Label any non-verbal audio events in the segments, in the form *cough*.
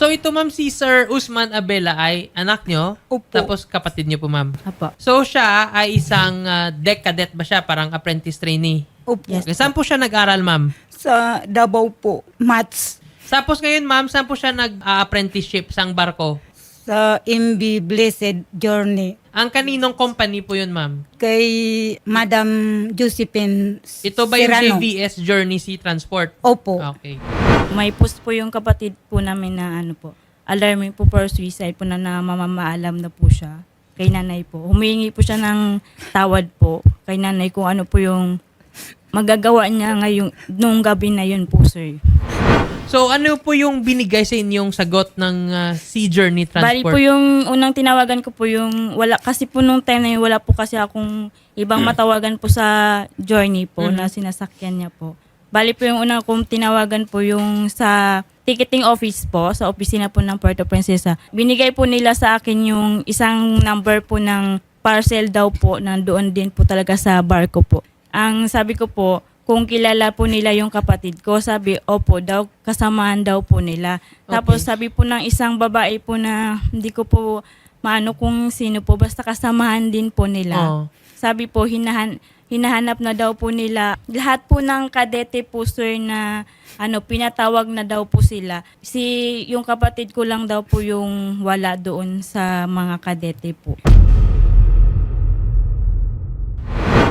So ito ma'am si Sir Usman Abela ay anak nyo? Opo. Tapos kapatid nyo po ma'am? Apo. So siya ay isang uh, deck cadet ba siya? Parang apprentice trainee? Opo. Okay. Saan po siya nag-aral ma'am? Sa Davao po, Mats. Tapos ngayon ma'am, saan po siya nag-apprenticeship sang barko? Sa MB Blessed Journey. Ang kaninong company po yun ma'am? Kay Madam Josephine Ito ba yung Serrano. JVS Journey Sea Transport? Opo. Okay. May post po yung kapatid po namin na ano po, alarming po for suicide po na namamaalam na po siya kay nanay po. Humingi po siya ng tawad po kay nanay kung ano po yung magagawa niya ngayong nung gabi na yun po, sir. So ano po yung binigay sa inyong sagot ng uh, Sea Journey Bali Transport? po yung unang tinawagan ko po yung wala kasi po nung time na yun wala po kasi akong ibang matawagan po sa journey po na sinasakyan niya po. Bali po yung unang kong tinawagan po yung sa ticketing office po, sa opisina po ng Puerto Princesa. Binigay po nila sa akin yung isang number po ng parcel daw po na doon din po talaga sa barko po. Ang sabi ko po, kung kilala po nila yung kapatid ko, sabi, opo daw, kasamahan daw po nila. Tapos sabi po ng isang babae po na hindi ko po maano kung sino po, basta kasamahan din po nila. Oo. Sabi po, hinahan, hinahanap na daw po nila. Lahat po ng kadete po, sir, na ano, pinatawag na daw po sila. Si, yung kapatid ko lang daw po yung wala doon sa mga kadete po.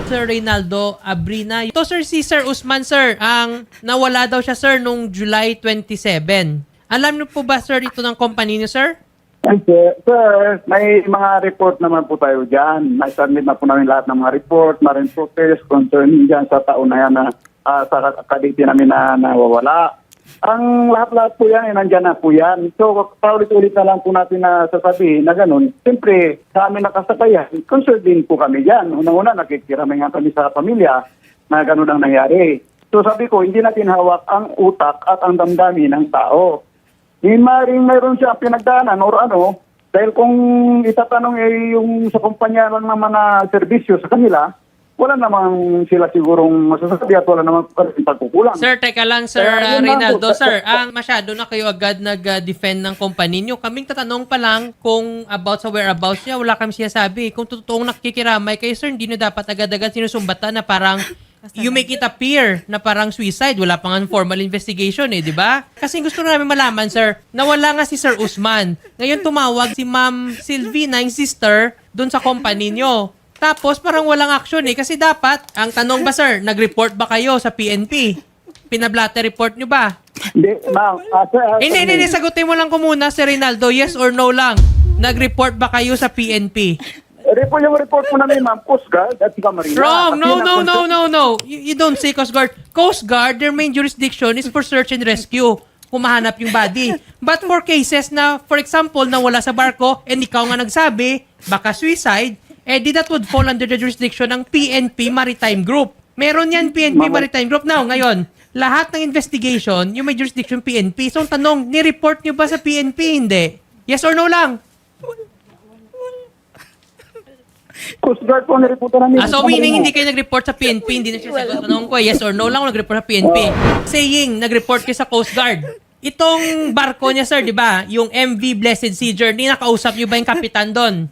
Sir Reynaldo Abrina. Ito sir, si Sir Usman sir, ang nawala daw siya sir nung July 27. Alam niyo po ba sir ito ng company niyo sir? Yes, sir. Sir, may mga report naman po tayo dyan. Nai-submit na po namin lahat ng mga report, marine protest concerning dyan sa taon na yan na ah, sa kaditi namin na nawawala. Ang lahat-lahat po yan, eh, nandyan na po yan. So, paulit-ulit na lang po natin na sasabihin na ganun. Siyempre, sa amin nakasakayan, concerned din po kami dyan. Unang-una, nakikiramay nga kami sa pamilya na ganun ang nangyari. So sabi ko, hindi natin hawak ang utak at ang damdamin ng tao. Di maring mayroon siya pinagdaanan or ano, dahil kung itatanong eh yung sa kumpanya lang ng mga serbisyo sa kanila, wala namang sila sigurong masasabi at wala namang pagkukulang. Sir, teka lang sir uh, Kaya lang Reynaldo. po. Sir, ang masyado na kayo agad nag-defend ng company niyo. Kaming tatanong pa lang kung about sa whereabouts niya, wala kami sinasabi. Kung totoong nakikiramay kayo sir, hindi niyo dapat agad-agad sinusumbatan na parang you make it appear na parang suicide. Wala pang formal investigation eh, di ba? Kasi gusto namin malaman, sir, nawala nga si Sir Usman. Ngayon tumawag si Ma'am Sylvina, yung sister, doon sa company niyo. Tapos parang walang action eh. Kasi dapat, ang tanong ba sir, nag-report ba kayo sa PNP? Pinablatter report nyo ba? Hindi, ma'am. ah, sir, ah, Hindi, hindi, hindi. Sagutin mo lang ko muna, Sir Rinaldo. Yes or no lang. Nag-report ba kayo sa PNP? Report yung report po namin, ma'am, Coast Guard at sika Marina. Wrong. At No, yun no, ang no, no, no. You, you don't say Coast Guard. Coast Guard, their main jurisdiction is for search and rescue. Humahanap yung body. But for cases na, for example, nawala sa barko and ikaw nga nagsabi, baka suicide, eh di that would fall under the jurisdiction ng PNP Maritime Group. Meron yan PNP Mama- Maritime Group. Now, ngayon, lahat ng investigation, yung may jurisdiction PNP. So, ang tanong, ni-report nyo ba sa PNP? Hindi. Yes or no lang? Coast Guard po nireportan namin. Ah, so meaning hindi kayo nag-report sa PNP, hindi na siya sagot. Tanong ko, yes or no lang kung nag-report sa PNP. Saying, nag-report kayo sa Coast Guard. Itong barko niya, sir, di ba? Yung MV Blessed Sea Journey, nakausap niyo ba yung kapitan doon?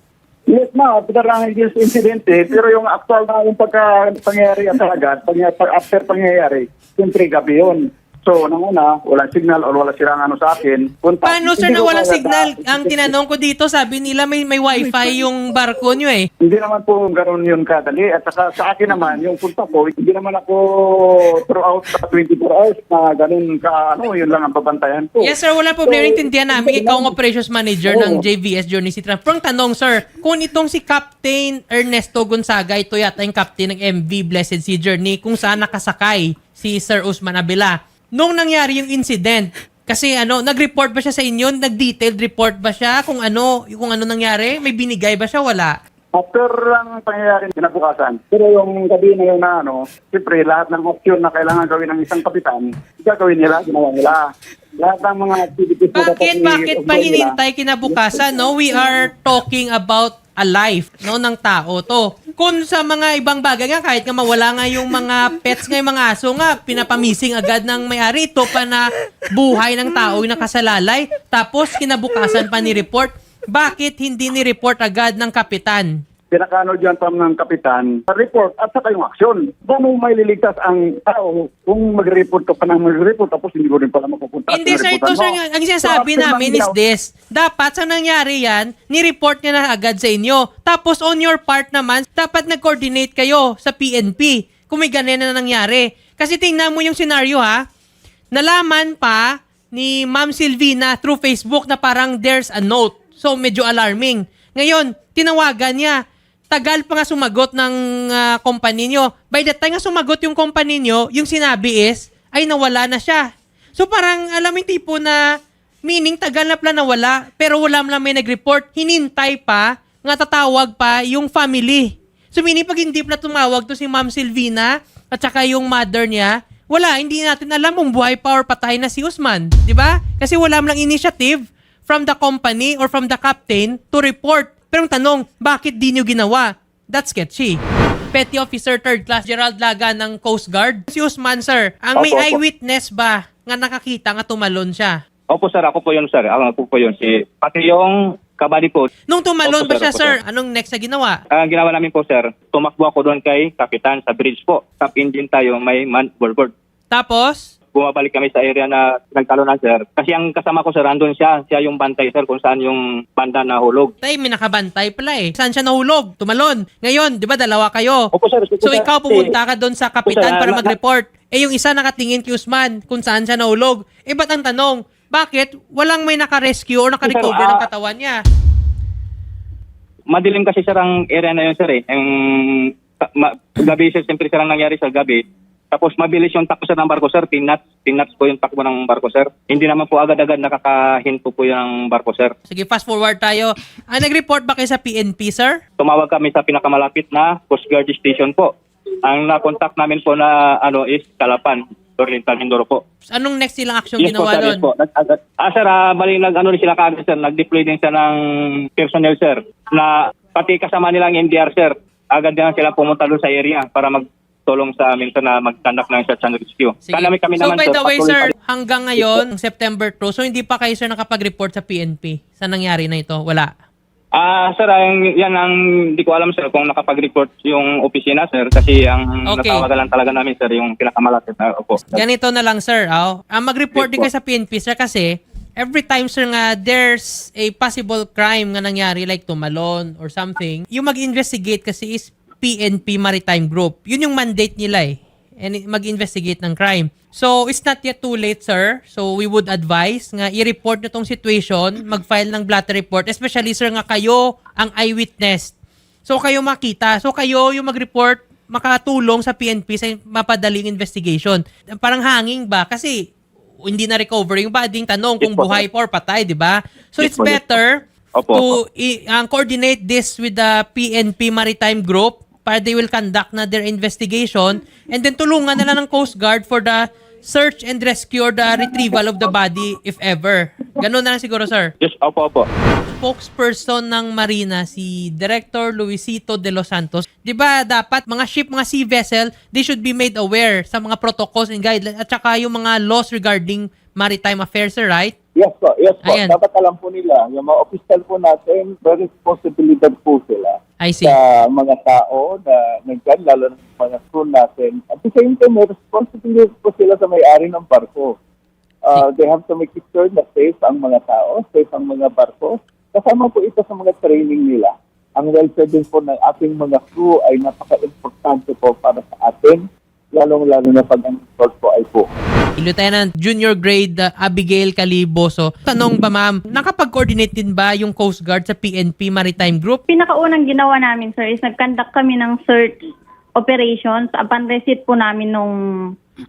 Yes, ma'am. Pagdarang yung incident eh. Pero yung actual na yung pagka pangyayari at agad, pangyayari, after pangyayari, siyempre gabi yun. So, nang una, walang signal or wala silang ano sa akin. Punta. Paano, sir, na kaya- signal? Ang tinanong ko dito, sabi nila may, may wifi yung barko niyo eh. Hindi naman po ganoon yun kadali. At saka sa akin naman, yung punta ko, hindi naman ako throughout sa 24 hours na ganun ka, ano, yun lang ang babantayan ko. Yes, sir. Wala problema. So, Intindihan namin. Ikaw ang operations manager ng Oo. JVS Journey Transport. Ang tanong, sir, kung itong si Captain Ernesto Gonzaga, ito yata yung captain ng MV Blessed Sea Journey, kung saan nakasakay si Sir Usman Abela. Nung nangyari yung incident, kasi ano, nag-report ba siya sa inyo? Nag-detailed report ba siya? Kung ano, kung ano nangyari? May binigay ba siya? Wala. After lang pangyayari kinabukasan. Pero yung gabi na yun na ano, siyempre lahat ng option na kailangan gawin ng isang kapitan, gagawin nila, ginawa nila. Lahat ng mga activities na dapat Bakit, bakit pa nila, hinintay kinabukasan? No, we are talking about a life no ng tao to. Kung sa mga ibang bagay nga kahit nga mawala nga yung mga pets nga yung mga aso nga pinapamising agad ng may-ari ito pa na buhay ng tao yung nakasalalay tapos kinabukasan pa ni report. Bakit hindi ni report agad ng kapitan? Pinakano dyan pa ng kapitan, sa report at saka yung aksyon. Paano may liligtas ang tao kung mag-report ka pa ng mag-report tapos hindi mo rin pala mapupunta. Hindi sir, ito sir, ang sinasabi So, namin is this. Dapat sa nangyari yan, ni-report niya na agad sa inyo. Tapos on your part naman, dapat nag-coordinate kayo sa PNP kung may ganyan na nangyari. Kasi tingnan mo yung scenario ha. Nalaman pa ni Ma'am Silvina through Facebook na parang there's a note. So medyo alarming. Ngayon, tinawagan niya. Tagal pa nga sumagot ng ah, company nyo. By the time nga sumagot yung company nyo, yung sinabi is, ay nawala na siya. So parang alam yung tipo na meaning tagal na pala nawala pero wala lang may nag-report. Hinintay pa, nga tatawag pa yung family. So meaning pag hindi pala tumawag to si Ma'am Silvina at saka yung mother niya, wala, hindi natin alam kung buhay pa or patay na si Usman. Di ba? Kasi wala lang initiative from the company or from the captain to report. Pero ang tanong, bakit di nyo ginawa? That's sketchy. Petty Officer Third Class Gerald Laga ng Coast Guard. Si Usman, sir, ang may Opo, opo. eyewitness ba nga nakakita nga tumalon siya? Opo sir, ako po yun sir. Ako po yun. Si, pati yung kabady po. Nung tumalon Opo, ba sir, siya, opo, sir? sir. Anong next na ginawa? Ang ginawa namin po sir, tumakbo ako doon kay Kapitan sa bridge po. Top engine tayo, may man overboard. Tapos, Bumabalik kami sa area na nagtalunan sir. Kasi ang kasama ko sir, andun siya. Siya yung bantay sir kung saan yung banda na hulog. tay, may nakabantay pala eh. Saan siya nahulog? Tumalon. Ngayon, di ba dalawa kayo? Opo sir. opo, So sir. ikaw pupunta ka doon sa kapitan Opo, sir. para Na- mag-report. Eh yung isa nakatingin kay Usman kung saan siya nahulog. Eh ba't ang tanong? Bakit walang may naka-rescue or naka-recover Sir, ah, ng katawan niya? Madilim kasi sir ang area na yun sir eh. Yung, gabi sir, siyempre sir ang nangyari sa gabi. Tapos mabilis yung takbo sir ng barko sir, tinats, tinats po yung takbo ng barko sir. Hindi naman po agad-agad nakakahinto po yung barko sir. Sige, fast forward tayo. Ah, nag-report ba kayo sa PNP, sir? tumawag kami sa pinakamalapit na Coast Guard Station po. Ang na-contact namin po na ano is Calapan, Oriental Mindoro po. Anong next nilang action Yes po, ginawa sir. doon? Yes po. Nag- agad- Ah, sir, ah, bali nag ano rin sila kagad, sir. Nag-deploy din sila ng personnel, sir. Na pati kasama nilang MDR, sir. Agad din sila pumunta doon sa area para magtulong sa amin, sir, na mag-conduct ng search and rescue. Sige. Kami, kami so naman, by the way, sir, pa- hanggang ngayon, September 2, so hindi pa kayo, sir, nakapag-report sa PNP sa nangyari na ito? Wala. Ah, sir, ang, yan ang hindi ko alam, sir, kung nakapag-report yung opisina, sir. Kasi ang Okay. natawagan lang talaga namin, sir, yung pinakamalapit na opo. Ganito na lang, sir. Oh. Ah, mag-report din kayo sa PNP, sir, kasi every time, sir, nga there's a possible crime nga nangyari, like tumalon or something, yung mag-investigate kasi is PNP Maritime Group. Yun yung mandate nila eh. And mag-investigate ng crime. So, it's not yet too late, sir. So, we would advise nga i-report nyo tong situation, mag-file ng blatter report, especially, sir, nga kayo ang eyewitness So kayo makita. So kayo yung mag-report, makatulong sa PNP sa mapadaling investigation. Parang hanging ba? Kasi hindi na recover yung body. Tanong kung buhay pa or patay, di ba? So it's better to ang coordinate this with the PNP Maritime Group para they will conduct na their investigation and then tulungan na lang ng Coast Guard for the search and rescue or the retrieval of the body if ever. Ganun na lang siguro, sir Yes, opo, opo. spokesperson ng Marina, si Director Luisito de los Santos, di ba dapat mga ship, mga sea vessel, they should be made aware sa mga protocols and guidelines at saka yung mga laws regarding maritime affairs, sir, right? Yes po, yes po. Ayan. Dapat alam po nila, yung mga official po natin, may responsibilidad po sila I see. sa mga tao na nandyan, lalo na sa mga crew natin. At the same time, may responsibility po sila sa may-ari ng barko. Uh, they have to make it sure na safe ang mga tao, safe ang mga barko. Kasama po ito sa mga training nila. Ang welfare din po ng ating mga crew ay napaka-importante po para sa atin, lalong-lalo na pag ang import po ay po. Lieutenant Junior Grade uh, Abigail Caliboso. Tanong ba ma'am, nakapag-coordinate din ba yung Coast Guard sa PNP Maritime Group? Pinakaunang ginawa namin, sir, is nag-conduct kami ng search operations upon receipt po namin nung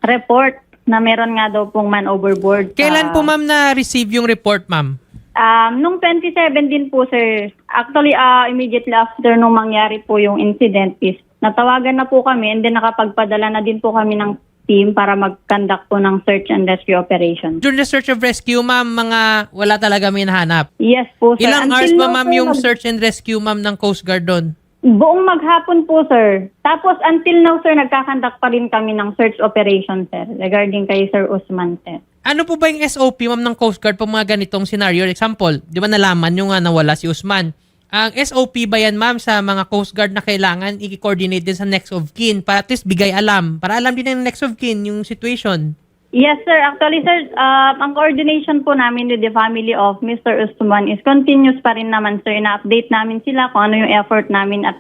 report na meron nga daw pong man overboard. Kailan po ma'am na-receive yung report ma'am? Um, nung 2017 po, sir, actually, ah, immediately after nung mangyari po yung incident is, natawagan na po kami and then nakapagpadala na din po kami ng team para mag-conduct po ng search and rescue operation. During the search of rescue, ma'am, mga wala talaga may nahanap. Yes po, sir. Ilang Until hours ba, ma'am, yung nag- search and rescue, ma'am, ng Coast Guard doon? Buong maghapon po, sir. Tapos until now, sir, nagkakandak pa rin kami ng search operation, sir, regarding kay Sir Usman, sir. Ano po ba yung SOP, ma'am, ng Coast Guard pag mga ganitong scenario? Example, di ba nalaman nyo nga nawala si Usman? Ang SOP ba yan, ma'am, sa mga Coast Guard na kailangan i-coordinate din sa next of kin para at least bigay alam? Para alam din ng next of kin yung situation. Yes, sir. Actually, sir, uh, ang coordination po namin with the family of Mr. Usman is continuous pa rin naman, sir. Ina-update namin sila kung ano yung effort namin at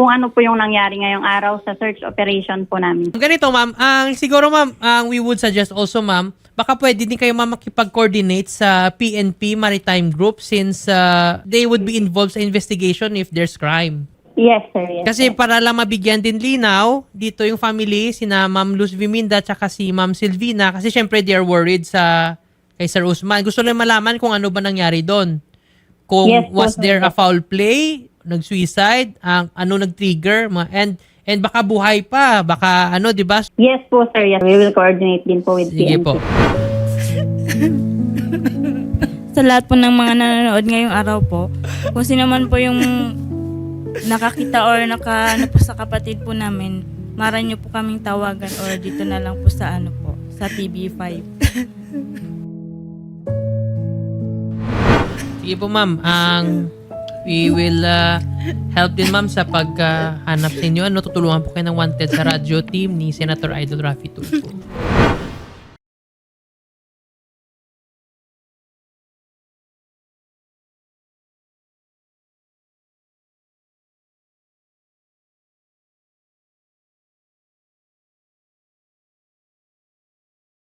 kung ano po yung nangyari ngayong araw sa search operation po namin. Ganito, ma'am. Ang siguro, ma'am, ang we would suggest also, ma'am, baka pwede din kayo, ma'am, makipag-coordinate sa PNP Maritime Group since uh, they would be involved sa investigation if there's crime. Yes, sir. Yes, Kasi sir. para lang mabigyan din linaw, dito yung family, sina Ma'am Luz Viminda tsaka si Ma'am Silvina, kasi syempre they are worried sa kay Sir Usman. Gusto lang malaman kung ano ba nangyari doon. Kung Yes was sir. there a foul play, nag-suicide, ang ano nag-trigger, ma- and and baka buhay pa, baka ano, 'di ba? Yes po, sir. Yes. We will coordinate din po with Sige PNP. po. *laughs* Sa lahat po ng mga nanonood ngayong araw po, kung sino man po yung nakakita or naka ano po sa kapatid po namin, maran nyo po kaming tawagan or dito na lang po sa ano po, sa TV5. Sige po ma'am, ang we will uh, help din ma'am sa paghanap sa inyo. Ano, tutulungan po kayo ng wanted sa radio team ni Senator Idol Rafi Tulfo.